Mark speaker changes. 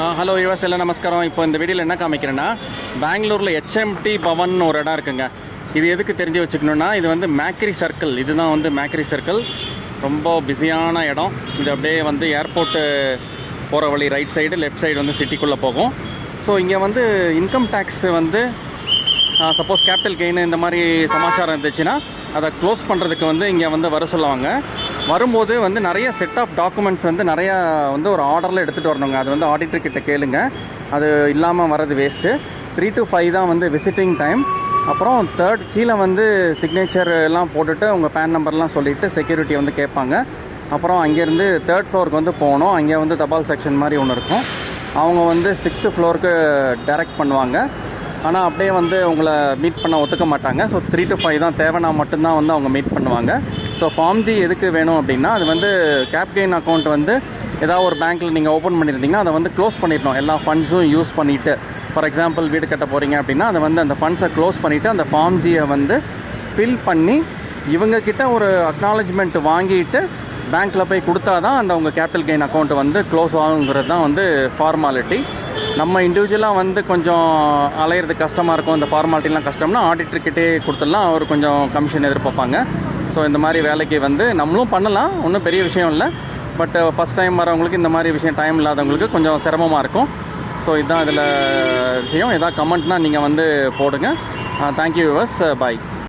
Speaker 1: Hello யுவஸ் எல்லாம் நமஸ்காரம். இப்போ இந்த வீடியோவில் என்ன காமிக்கிறேன்னா பெங்களூரில் ஹெச்எம்டி பவன் ஒரு இடம் இருக்குங்க. இது எதுக்கு தெரிஞ்சு வச்சுக்கணுன்னா இது வந்து மேக்ரி சர்க்கிள். இதுதான் வந்து மேக்ரி சர்க்கிள். ரொம்ப பிஸியான இடம். இது அப்படியே வந்து ஏர்போர்ட்டு போகிற வழி ரைட் சைடு லெஃப்ட் சைடு வந்து சிட்டிக்குள்ளே போகும். ஸோ இங்கே வந்து இன்கம் டேக்ஸ் வந்து சப்போஸ் கேபிட்டல் கெயின் இந்த மாதிரி சமாச்சாரம் இருந்துச்சுன்னா அதை க்ளோஸ் பண்ணுறதுக்கு வந்து இங்கே வந்து வர சொல்லுவாங்க. வரும்போது வந்து நிறைய செட் ஆஃப் டாக்குமெண்ட்ஸ் வந்து நிறையா வந்து ஒரு ஆர்டரில் எடுத்துகிட்டு வரணுங்க. அது வந்து ஆடிட்டர்கிட்ட கேளுங்க. அது இல்லாமல் வரது வேஸ்ட்டு த்ரீ டு ஃபைவ் தான் வந்து விசிட்டிங் டைம் அப்புறம் தேர்ட் கீழே வந்து சிக்னேச்சர் எல்லாம் போட்டுட்டு உங்கள் பேன் நம்பர்லாம் சொல்லிவிட்டு செக்யூரிட்டி வந்து கேட்பாங்க. அப்புறம் அங்கேருந்து தேர்ட் ஃப்ளோருக்கு வந்து போகணும். அங்கே வந்து தபால் செக்ஷன் மாதிரி ஒன்று இருக்கும். அவங்க வந்து சிக்ஸ்த்து ஃப்ளோருக்கு டைரக்ட் பண்ணுவாங்க. ஆனால் அப்படியே வந்து உங்களை மீட் பண்ண ஒத்துக்க மாட்டாங்க. ஸோ த்ரீ டு ஃபைவ் தான் தேவைன்னா மட்டும்தான் வந்து அவங்க மீட் பண்ணுவாங்க. ஸோ ஃபார்ம் ஜி எதுக்கு வேணும் அப்படின்னா அது வந்து கேப் கெயின் அக்கௌண்ட் வந்து ஏதாவது ஒரு பேங்க்கில் நீங்கள் ஓப்பன் பண்ணியிருந்தீங்கன்னா அதை வந்து க்ளோஸ் பண்ணிடணும். எல்லா ஃபண்ட்ஸும் யூஸ் பண்ணிவிட்டு ஃபார் எக்ஸாம்பிள் வீடு கட்ட போகிறீங்க அப்படின்னா அதை வந்து அந்த ஃபண்ட்ஸை க்ளோஸ் பண்ணிவிட்டு அந்த ஃபார்ம் ஜியை வந்து ஃபில் பண்ணி இவங்கக்கிட்ட ஒரு அக்னாலஜ்மெண்ட் வாங்கிட்டு பேங்க்கில் போய் கொடுத்தா தான் அந்த உங்கள் கேபிட்டல் கெயின் அக்கௌண்ட் வந்து க்ளோஸ் ஆகுங்கிறது தான் வந்து ஃபார்மாலிட்டி நம்ம இண்டிவிஜுவலாக வந்து கொஞ்சம் அலையிறது கஷ்டமாக இருக்கும். இந்த ஃபார்மாலிட்டிலாம் கஷ்டம்னா ஆடிட்டர்கிட்டே கொடுத்துடலாம். அவர் கொஞ்சம் கமிஷன் எதிர்பார்ப்பாங்க. ஸோ இந்த மாதிரி வேலைக்கு வந்து நம்மளும் பண்ணலாம். ஒன்றும் பெரிய விஷயம் இல்லை. பட் ஃபஸ்ட் டைம் வரவங்களுக்கு இந்த மாதிரி விஷயம் டைம் இல்லாதவங்களுக்கு கொஞ்சம் சிரமமாக இருக்கும். ஸோ இதுதான் இதில் விஷயம். எதாவது கமெண்ட்னால் நீங்கள் வந்து போடுங்க. தேங்க்யூ யூவர்ஸ் பாய்